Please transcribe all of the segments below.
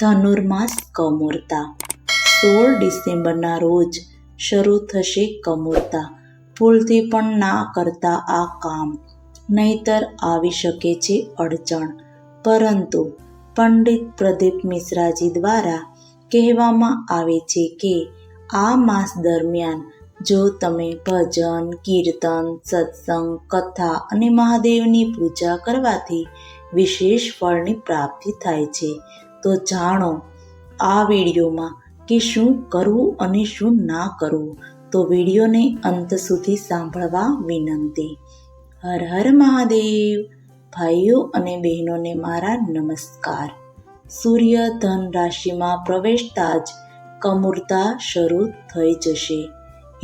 ધનુર્માસ કમૂરતા. સોળ ડિસેમ્બરના રોજ શરૂ થશે કમૂરતા. ભૂલથી પણ ના કરતા આ કામ. નહીતર આવી શકે છે અડચણ. પરંતુ પંડિત પ્રદીપ મિશ્રાજી દ્વારા કહેવામાં આવે છે કે આ માસ દરમિયાન જો તમે ભજન, કીર્તન, સત્સંગ, કથા અને મહાદેવની પૂજા કરવાથી વિશેષ ફળની પ્રાપ્તિ થાય છે. તો જાણો, આ વિડીયોમાં કે શું કરવું અને શું ના કરવું, તો વિડીયોને અંત સુધી સાંભળવા વિનંતી. હર હર મહાદેવ. ભાઈઓ અને બહેનોને મારા નમસ્કાર. સૂર્ય ધન રાશિમાં પ્રવેશતા જ કમૂરતા શરૂ થઈ જશે.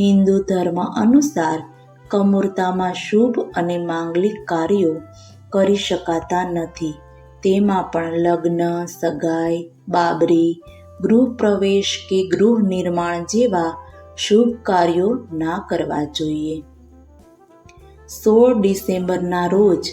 હિન્દુ ધર્મ અનુસાર કમૂરતામાં શુભ અને માંગલિક કાર્યો કરી શકાતા નથી. તેમાં પણ લગ્ન, સગાઈ, બાબરી, ગૃહ પ્રવેશ કે ગૃહ નિર્માણ જેવા શુભ કાર્યો ના કરવા જોઈએ. સોળ ડિસેમ્બરના રોજ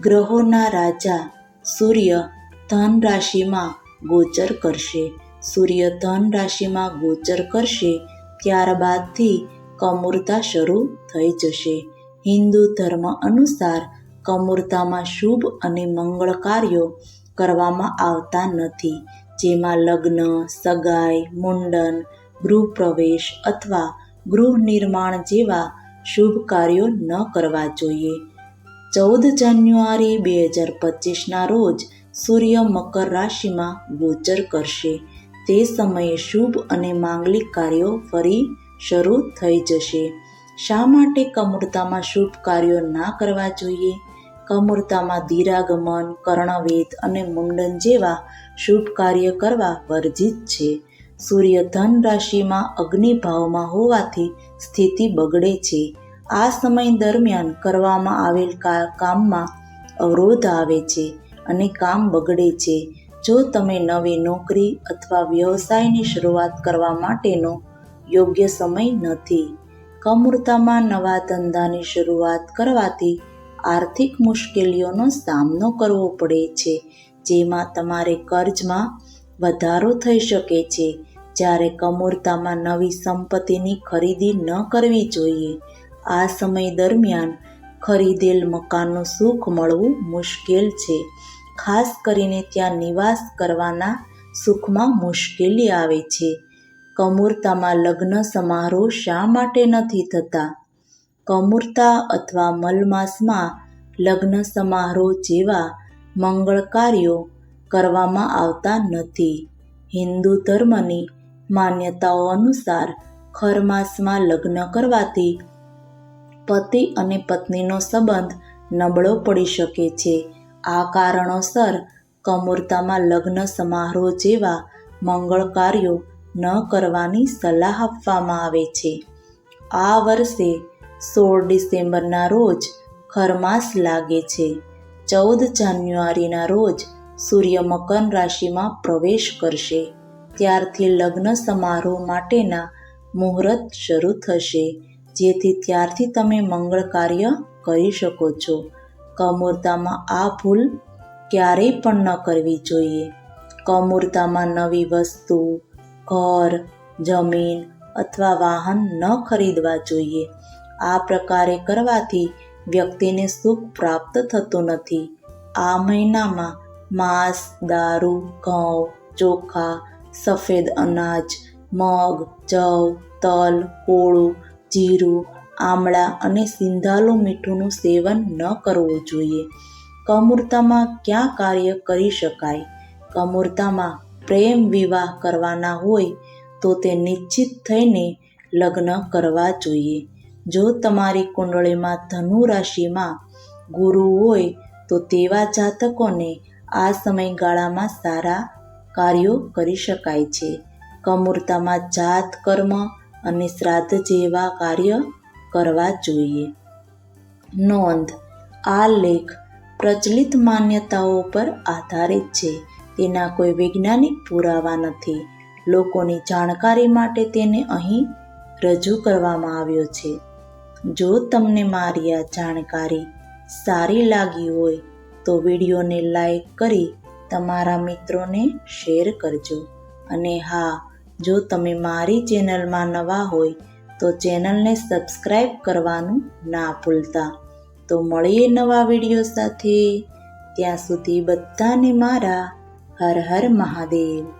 ગ્રહોના રાજા સૂર્ય ધન રાશિમાં ગોચર કરશે. સૂર્ય ધન રાશિમાં ગોચર કરશે ત્યારબાદથી કમૂરતા શરૂ થઈ જશે. હિન્દુ ધર્મ અનુસાર કમૂરતામાં શુભ અને મંગળ કાર્યો કરવામાં આવતા નથી. જેમાં લગ્ન, સગાઈ, મુંડન, ગૃહપ્રવેશ અથવા ગૃહ નિર્માણ જેવા શુભ કાર્યો ન કરવા જોઈએ. ચૌદ જાન્યુઆરી બે હજાર પચીસના રોજ સૂર્ય મકર રાશિમાં ગોચર કરશે. તે સમયે શુભ અને માંગલિક કાર્યો ફરી શરૂ થઈ જશે. શા માટે કમૂરતામાં શુભ કાર્યો ના કરવા જોઈએ? કમૂરતામાં દીરાગમન, કર્ણવેદ અને મુંડન જેવા શુભ કાર્ય કરવા વર્જિત છે. સૂર્ય ધન રાશિમાં અગ્નિભાવમાં હોવાથી સ્થિતિ બગડે છે. આ સમય દરમિયાન કરવામાં આવેલ કામમાં અવરોધ આવે છે અને કામ બગડે છે. જો તમે નવી નોકરી અથવા વ્યવસાયની શરૂઆત કરવા માટેનો યોગ્ય સમય નથી. કમૂરતામાં નવા ધંધાની શરૂઆત કરવાથી આર્થિક મુશ્કેલીઓનો સામનો કરવો પડે છે, જેમાં તમારે કર્જમાં વધારો થઈ શકે છે. જ્યારે કમૂરતામાં નવી સંપત્તિની ખરીદી ન કરવી જોઈએ, આ સમય દરમિયાન ખરીદેલ મકાનનું સુખ મળવું મુશ્કેલ છે. ખાસ કરીને ત્યાં નિવાસ કરવાના સુખમાં મુશ્કેલી આવે છે. કમૂરતામાં લગ્ન સમારોહ શા માટે નથી થતા? કમૂરતા અથવા મલમાસમાં લગ્ન સમારોહ જેવા મંગળ કાર્યો કરવામાં આવતા નથી. હિન્દુ ધર્મની માન્યતાઓ અનુસાર ખરમાસમાં લગ્ન કરવાથી પતિ અને પત્નીનો સંબંધ નબળો પડી શકે છે. આ કારણોસર કમૂરતામાં લગ્ન સમારોહ જેવા મંગળ કાર્યો ન કરવાની સલાહ આપવામાં આવે છે. આ વર્ષે સોળ ડિસેમ્બરના રોજ ખરમાસ લાગે છે. ચૌદ જાન્યુઆરીના રોજ સૂર્ય મકર રાશિમાં પ્રવેશ કરશે. ત્યારથી લગ્ન સમારોહ માટેના મુહૂર્ત શરૂ થશે, જેથી ત્યારથી તમે મંગળ કાર્ય કરી શકો છો. કમૂરતામાં આ ભૂલ ક્યારેય પણ ન કરવી જોઈએ. કમૂરતામાં નવી વસ્તુ, ઘર, જમીન અથવા વાહન ન ખરીદવા જોઈએ. આ પ્રકારે કરવાથી વ્યક્તિને સુખ પ્રાપ્ત થતું નથી. આ મહિનામાં માંસ, દારૂ, ઘઉં, ચોખા, સફેદ અનાજ, મગ, જવ, તલ, કોળું, જીરું, આમળા અને સિંધાલું મીઠુંનું સેવન ન કરવું જોઈએ. કમૂર્તામાં ક્યાં કાર્ય કરી શકાય? કમૂર્તામાં પ્રેમ વિવાહ કરવાના હોય તો તે નિશ્ચિત થઈને લગ્ન કરવા જોઈએ. જો તમારી કુંડળીમાં ધનુ રાશિમાં ગુરુ હોય, તો તેવા જાતકોને આ સમયગાળામાં સારા કાર્યો કરી શકાય છે. કમૂરતામાં જાત, કર્મ અને શ્રાદ્ધ જેવા કાર્ય કરવા જોઈએ. નોંધ. આ લેખ પ્રચલિત માન્યતાઓ પર આધારિત છે. તેના કોઈ વૈજ્ઞાનિક પુરાવા નથી. લોકોની જાણકારી માટે તેને અહીં રજૂ કરવામાં આવ્યો છે. જો તમને મારી આ જાણકારી સારી લાગી હોય તો વિડીયોને લાઈક કરી તમારા મિત્રોને શેર કરજો. અને હા, જો તમે મારી ચેનલમાં નવા હોય તો ચેનલને સબસ્ક્રાઈબ કરવાનું ના ભૂલતા. તો મળીએ નવા વીડિયો સાથે. ત્યાં સુધી બધાને મારા હર હર મહાદેવ.